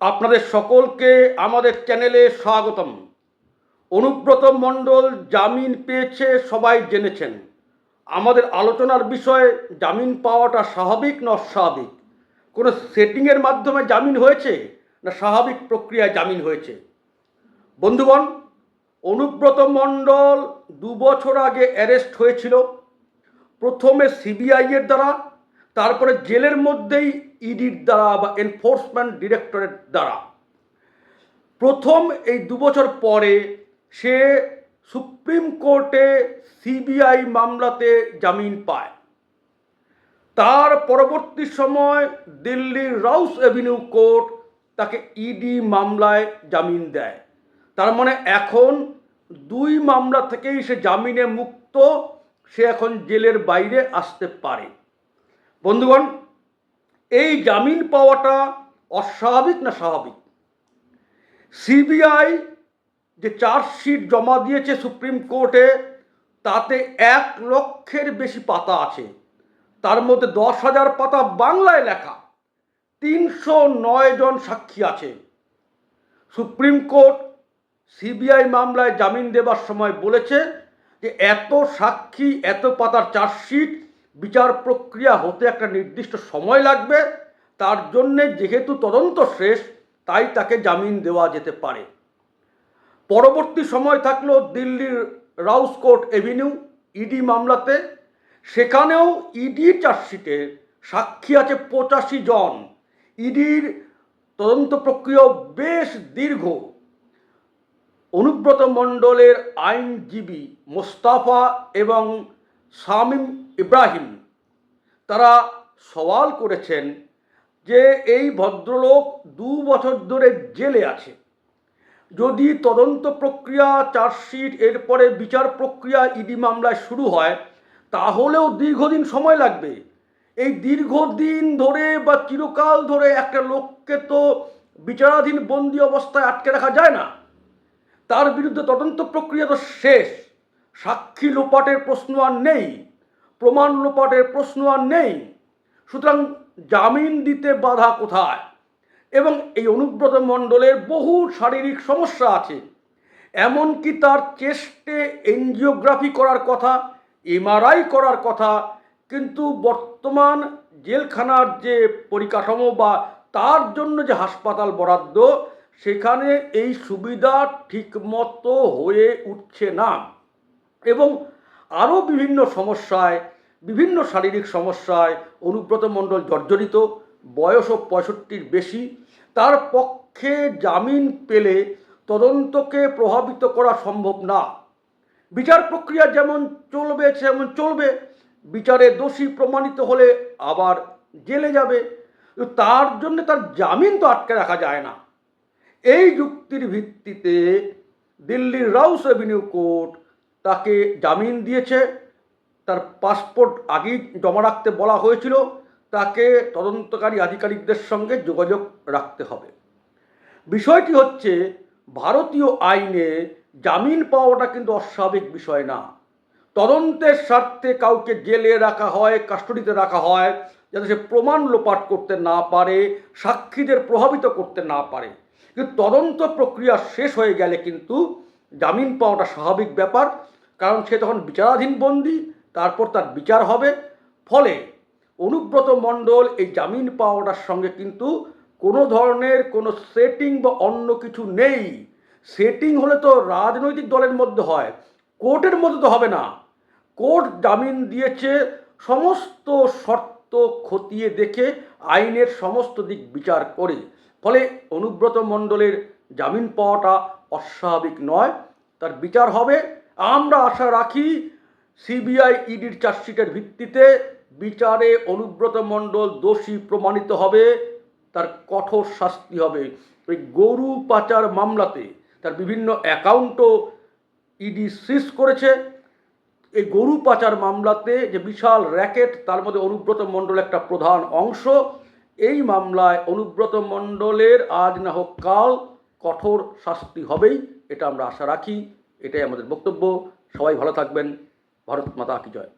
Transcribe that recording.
আপনাদের সকলকে আমাদের চ্যানেলে স্বাগতম। অনুব্রত মণ্ডল জামিন পেয়েছে, সবাই জেনেছেন। আমাদের আলোচনার বিষয়ে, জামিন পাওয়াটা স্বাভাবিক না অস্বাভাবিক? কোনো সেটিংয়ের মাধ্যমে জামিন হয়েছে না স্বাভাবিক প্রক্রিয়ায় জামিন হয়েছে? বন্ধুগণ, অনুব্রত মণ্ডল দু বছর আগে অ্যারেস্ট হয়েছিল। প্রথমে সিবিআইয়ের দ্বারা তারপরে জেলের মধ্যেই ইডির দ্বারা বা এনফোর্সমেন্ট ডিরেক্টরেট দ্বারা। প্রথম এই দু বছর পরে সে সুপ্রিম কোর্টে সিবিআই মামলাতে জামিন পায়। তার পরবর্তী সময় দিল্লির রাউস অ্যাভিনিউ কোর্ট তাকে ইডি মামলায় জামিন দেয়। তার মানে এখন দুই মামলা থেকেই সে জামিনে মুক্ত, সে এখন জেলের বাইরে আসতে পারে। বন্ধুগণ, এই জামিন পাওয়াটা অস্বাভাবিক না স্বাভাবিক? সিবিআই যে চার্জশিট জমা দিয়েছে সুপ্রিম কোর্টে, তাতে এক লক্ষের বেশি পাতা আছে। তার মধ্যে দশ হাজার পাতা বাংলায় লেখা। তিনশো নয় জন সাক্ষী আছে। সুপ্রিম কোর্ট সিবিআই মামলায় জামিন দেবার সময় বলেছে যে, এত সাক্ষী, এত পাতার চার্জশিট বিচার প্রক্রিয়া হতে একটা নির্দিষ্ট সময় লাগবে, তার জন্যে যেহেতু তদন্ত শেষ, তাই তাকে জামিন দেওয়া যেতে পারে। পরবর্তী সময় থাকল দিল্লির রাউস কোর্ট এভিনিউ, ইডি মামলাতে। সেখানেও ইডি চার্জশিটে সাক্ষী আছে পঁচাশি জন। ইডির তদন্ত প্রক্রিয়া বেশ দীর্ঘ। অনুব্রত মণ্ডলের আইনজীবী মোস্তাফা এবং শামীম ইব্রাহিম। তারা সওয়াল করেছেন যে এই ভদ্রলোক দু বছর ধরে জেলে আছে। যদি তদন্ত প্রক্রিয়া, চার্জশিট, এরপরে বিচার প্রক্রিয়া, ইডি মামলায় শুরু হয়, তাহলেও দীর্ঘদিন সময় লাগবে। এই দীর্ঘদিন ধরে বা চিরকাল ধরে একটা লোককে তো বিচারাধীন বন্দি অবস্থায় আটকে রাখা যায় না। তার বিরুদ্ধে তদন্ত প্রক্রিয়া তো শেষ। সাক্ষী লোপাটের প্রশ্ন আর নেই, প্রমাণ লোপাটের প্রশ্ন আর নেই। সুতরাং জামিন দিতে বাধা কোথায়? এবং এই অনুব্রত মণ্ডলের বহু শারীরিক সমস্যা আছে। এমনকি তার চেস্টে এনজিওগ্রাফি করার কথা, এমআরআই করার কথা, কিন্তু বর্তমান জেলখানার যে পরিকাঠামো বা তার জন্য যে হাসপাতাল বরাদ্দ, সেখানে এই সুবিধা ঠিকমতো হয়ে উঠছে না। এবং আরও বিভিন্ন সমস্যায়, বিভিন্ন শারীরিক সমস্যায় অনুব্রত মণ্ডল জর্জরিত বয়সও পঁয়ষট্টির বেশি, তার পক্ষে জামিন পেলে তদন্তকে প্রভাবিত করা সম্ভব না। বিচার প্রক্রিয়া যেমন চলবে সেমন চলবে, বিচারে দোষী প্রমাণিত হলে আবার জেলে যাবে। তার জন্য তার জামিন তো আটকে রাখা যায় না। এই যুক্তির ভিত্তিতে দিল্লির রাউস এভিনিউ কোর্ট তাকে জামিন দিয়েছে। তার পাসপোর্ট আগেই জমা রাখতে বলা হয়েছিল। তাকে তদন্তকারী আধিকারিকদের সঙ্গে যোগাযোগ রাখতে হবে। বিষয়টি হচ্ছে, ভারতীয় আইনে জামিন পাওয়াটা কিন্তু অস্বাভাবিক বিষয় না। তদন্তের স্বার্থে কাউকে জেলে রাখা হয়, কাস্টডিতে রাখা হয়, যাতে সে প্রমাণ লোপাট করতে না পারে, সাক্ষীদের প্রভাবিত করতে না পারে। কিন্তু তদন্ত প্রক্রিয়া শেষ হয়ে গেলে কিন্তু জামিন পাওয়াটা স্বাভাবিক ব্যাপার। কারণ সে তখন বিচারাধীন বন্দি, তারপর তার বিচার হবে। ফলে অনুব্রত মণ্ডল এই জামিন পাওয়াটার সঙ্গে কিন্তু কোনো ধরনের কোনো সেটিং বা অন্য কিছু নেই। সেটিং হলে তো রাজনৈতিক দলের মধ্যে হয়, কোর্টের মধ্যে তো হবে না। কোর্ট জামিন দিয়েছে, সমস্ত শর্ত খতিয়ে দেখে আইনের সমস্ত দিক বিচার করে। ফলে অনুব্রত মণ্ডলের জামিন পাওয়াটা অস্বাভাবিক নয়, তার বিচার হবে। আমরা আশা রাখি সিবিআই ইডির চার্জশিটের ভিত্তিতে বিচারে অনুব্রত মণ্ডল দোষী প্রমাণিত হবে, তার কঠোর শাস্তি হবে। ওই গরু পাচার মামলাতে তার বিভিন্ন অ্যাকাউন্টও ইডি সিজ করেছে। এই গরু পাচার মামলাতে যে বিশাল র্যাকেট, তার মধ্যে অনুব্রত মণ্ডল একটা প্রধান অংশ। এই মামলায় অনুব্রত মণ্ডলের আজ না হোক কাল কঠোর শাস্তি হবেই, এটা আমরা আশা রাখি। এটাই আমাদের বক্তব্য। সবাই ভালো থাকবেন। ভারত মাতা কি জয়।